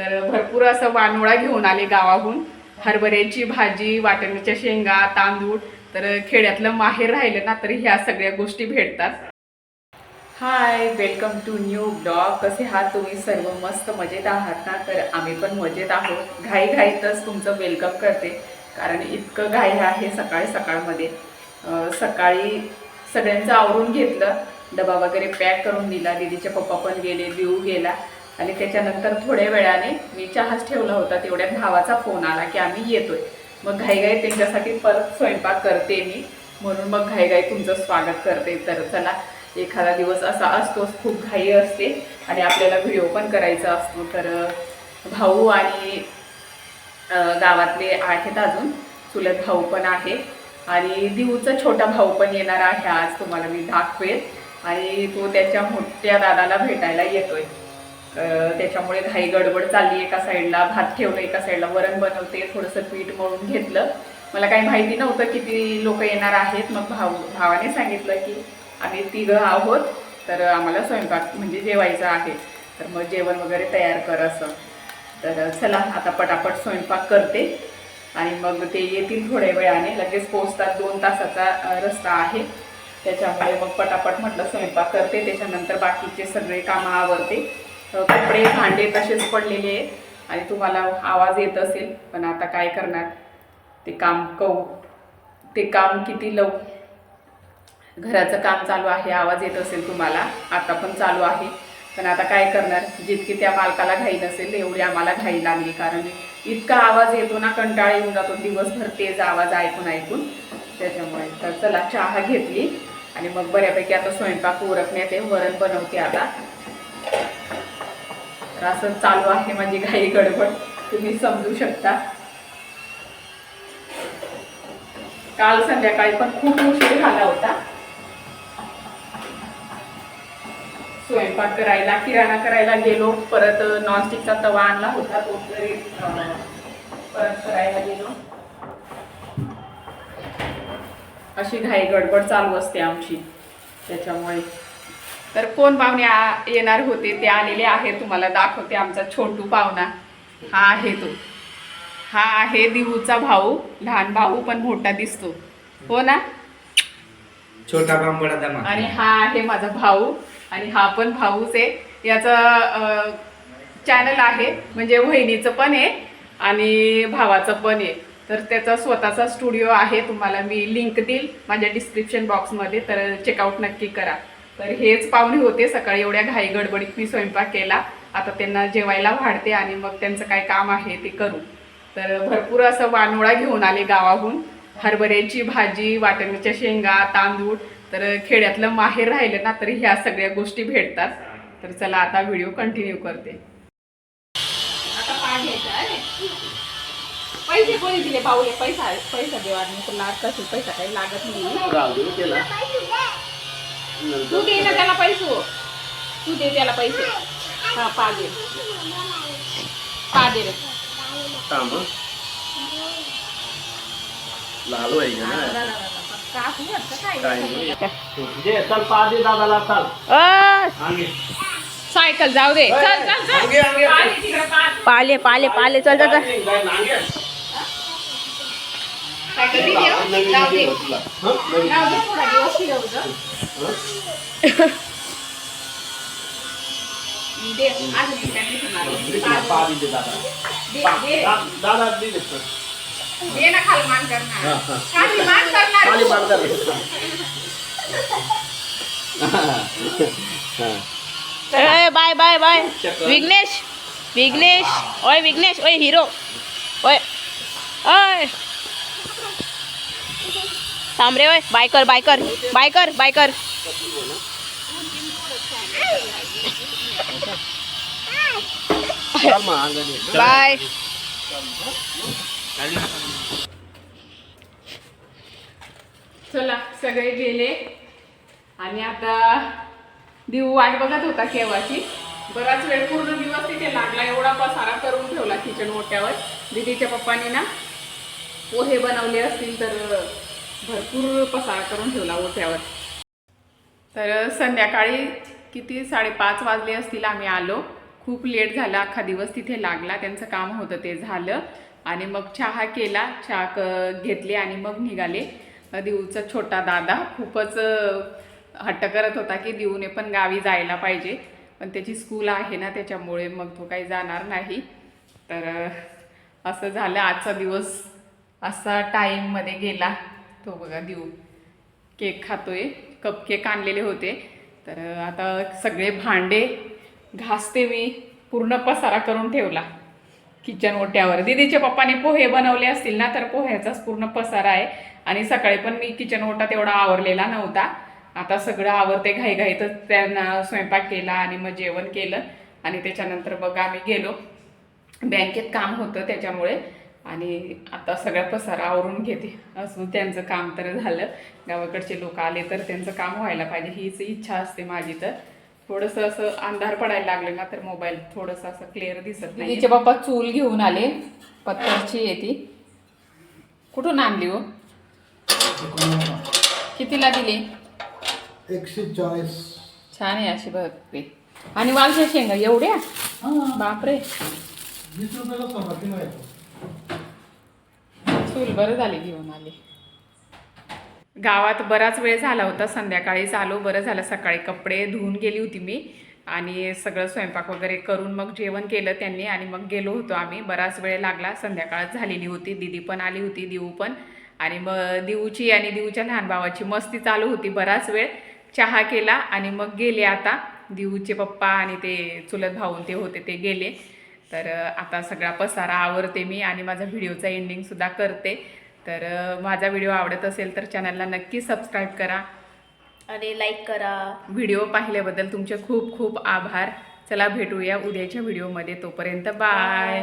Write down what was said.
तर भरपूर असं वानोळा घेऊन आले गावाहून. हरभऱ्याची भाजी वाटण्याच्या शेंगा तांदूळ तर खेड्यातलं माहेर राहिलं ना तर ह्या सगळ्या गोष्टी भेटतात. Hi welcome to new blog कसे आहात तुम्ही? सर्व मस्त मजेत आहात ना? तर आम्ही पण मजेत आहोत. घाई घाईतच तुमचं वेलकम करते. कारण इतकं घाई आहे सकाळी सकाळमध्ये. सकाळी सगळ्यांचं आवरून घेतलं. डबा वगैरे पॅक करून दिला. दीदीचे पप्पा पण गेले देऊ गेला. आणि त्याच्यानंतर थोड्या वेळाने मी चहाच ठेवला होता तेवढ्यात भावाचा फोन आला की आम्ही येतोय. मग घाईघाई त्यांच्यासाठी परत स्वयंपाक करते मी. म्हणून मग घाईघाई तुमचं स्वागत करते. तर चला एखादा दिवस असा असतोच खूप घाई असते आणि आपल्याला व्हिडिओ पण करायचा असतो. तर भाऊ आणि गावातले आहेत अजून. चुलत भाऊ पण आहे. आणि दिवचा छोटा भाऊ पण येणार आहे आज तुम्हाला मी दाखवेल. आणि तो त्याच्या मोठ्या दादाला भेटायला येतोय. त्याच्यामुळे घाई गडबड चालली एका साईडला भात ठेवलं एका साईडला वरण बनवते थोडंसं पीठ मळून घेतलं. मला काही माहिती नव्हतं किती लोक येणार आहेत मग भाऊ भावाने सांगितलं की आम्ही तिघं आहोत तर आम्हाला स्वयंपाक म्हणजे जेवायचं आहे. तर मग जेवण वगैरे तयार कर असं. तर चला आता पटापट स्वयंपाक करते. आणि मग ते येतील थोड्या वेळाने लगेच पोचतात दोन तासाचा रस्ता आहे. त्याच्यामुळे मग पटापट म्हटलं स्वयंपाक करते त्याच्यानंतर बाकीचे सगळे कामं आवरते. कपडे भांडे तसेच पडलेले आहेत. आणि तुम्हाला आवाज येत असेल पण आता काय करणार? ते काम कौ ते काम किती लव घराचं काम चालू आहे आवाज येत असेल तुम्हाला. आता पण चालू आहे. पण आता काय करणार? जितकी त्या मालकाला घाई नसेल एवढी आम्हाला घाई लागली. कारण इतका आवाज येतो ना कंटाळा येऊन जातो. दिवसभर तेज आवाज ऐकून ऐकून. त्याच्यामुळे तर चला चहा घेतली. आणि मग बऱ्यापैकी आता स्वयंपाक उरकण्यात आहे. वरण बनवते आता. तर असं चालू आहे म्हणजे माझी घाई गडबड तुम्ही समजू शकता. काल संध्याकाळी पण खूप उशीर झाला होता. स्वयंपाक करायला किराणा करायला गेलो परत नॉनस्टिकचा तवा आणला होता तो तरी परत करायला गेलो. अशी घाई गडबड चालू असते आमची. त्याच्यामुळे तर कोण पाहुणे येणार होते ते आलेले आहे तुम्हाला दाखवते आमचा छोटू पाहुणा. हा आहे तो. हा आहे दिवूचा भाऊ लहान भाऊ पण मोठा दिसतो. हो ना? छोटा आणि हा आहे माझा भाऊ आणि हा पण भाऊच आहे. याचं चॅनल आहे म्हणजे वहिनीचं पण आहे आणि भावाचं पण आहे. तर त्याचा स्वतःचा स्टुडिओ आहे तुम्हाला मी लिंक देईल. माझ्या डिस्क्रिप्शन बॉक्समध्ये तर चेकआउट नक्की करा. तर हेच पाहुणे होते. सकाळी एवढ्या घाई गडबडीत मी स्वयंपाक केला. आता त्यांना जेवायला वाढते आणि मग त्यांचं काय काम आहे ते करू. तर भरपूर असं वानोळा घेऊन आले गावाहून. हरभऱ्याची भाजी वाटण्याच्या शेंगा तांदूळ. तर खेड्यातलं माहेर राहिलं ना तर ह्या सगळ्या गोष्टी भेटतात. तर चला आता व्हिडिओ कंटिन्यू करते. आता. पैसे कोणी दिले पाऊले पैसा पैसा देवा तुला कसं पैसा काही लागत नाही. राहू दे त्याला तू दे ना त्याला पैसे. तू दे त्याला पैसे. हा पा दे. पा दे रे. थांब. लाल व्हायचं. सायकल जाऊ दे. चल चल. पाले पाले. पाले चल चल दादा दे दे दा- दादा दे दे. दे ना खाली मान करणार. खाली मान करणार खाली मान कर. ए bye bye bye. Vighnesh Vighnesh ओय विघ्नेश ओय हिरो ओय ओय थांब रे ओय. बाय कर बाय कर. बाय कर बाय कर. बाय. चला सगळे गेले. आणि आता दिव वाट बघत होता केव्हाची. बराच वेळ पूर्ण दिवस तिथे लागला एवढा पसारा करून ठेवला किचन ओट्यावर. दीदीच्या पप्पांनी ना पोहे बनवले असतील तर भरपूर पसारा करून ठेवला ओट्यावर. तर संध्याकाळी किती? साडेपाच वाजले असतील आम्ही आलो. खूप लेट झाला अख्खा दिवस तिथे लागला. त्यांचं काम होतं ते झालं. आणि मग चहा केला. चहा क घेतली आणि मग निघाले. दिवचा छोटा दादा खूपच हट्ट करत होता की दिवने पण गावी जायला पाहिजे. पण त्याची स्कूल आहे ना त्याच्यामुळे मग तो काही जाणार नाही. तर असं झालं. आजचा दिवस असा टाईममध्ये गेला. तो बघा देऊ. केक खातोय. कप केक आणलेले होते. तर आता सगळे भांडे घासते मी. पूर्ण पसारा करून ठेवला. किचन ओट्यावर. दिदीच्या पप्पाने पोहे बनवले असतील ना तर पोह्याचाच पूर्ण पसारा आहे. आणि सकाळी पण मी किचन ओटा तेवढा आवरलेला नव्हता. आता सगळं आवरते घाईघाईतच त्यांना स्वयंपाक केला आणि मग जेवण केलं. आणि त्याच्यानंतर बघा आम्ही गेलो. बँकेत काम होतं त्याच्यामुळे. आणि आता सगळा पसारा आवरून घेते. असं त्यांचं काम तर झालं. गावाकडचे लोक आले तर त्यांचं काम व्हायला पाहिजे हीच इच्छा असते माझी तर. थोडंसं असं अंधार पडायला लागले ना तर मोबाईल थोडंसं असं क्लिअर दिसत नाही तिचे बाप्पा चूल घेऊन आले पत्तरची येते कुठून आणली हो? कितीला दिली? एकशे चाळीस. छान आहे अशी बघते आणि वालच्या शेंगा एवढ्या? बापरे. वीस रुपयाला चूल बरं झाली घेऊन आले. गावात बराच वेळ झाला होता संध्याकाळीच आलो बरं झालं. सकाळी कपडे धुवून गेली होती मी आणि सगळं स्वयंपाक वगैरे करून मग जेवण केलं त्यांनी आणि मग गेलो होतो आम्ही. बराच वेळ लागला संध्याकाळच झालेली होती. दिदी पण आली होती दिऊ पण. आणि मग दिऊची आणि दिऊच्या लहान भावाची मस्ती चालू होती बराच वेळ. चहा केला आणि मग गेले आता. दिऊचे पप्पा आणि ते चुलत भाऊन ते होते ते गेले. तर आता सगळा पसारा आवरते मी आणि माझा व्हिडिओचा एंडिंगसुद्धा करते. तर माझा व्हिडिओ आवडत असेल तर चॅनलला नक्की सबस्क्राईब करा. आणि लाईक करा. व्हिडिओ पाहिल्याबद्दल तुमचे खूप खूप आभार. चला भेटूया उद्याच्या व्हिडिओमध्ये. तोपर्यंत बाय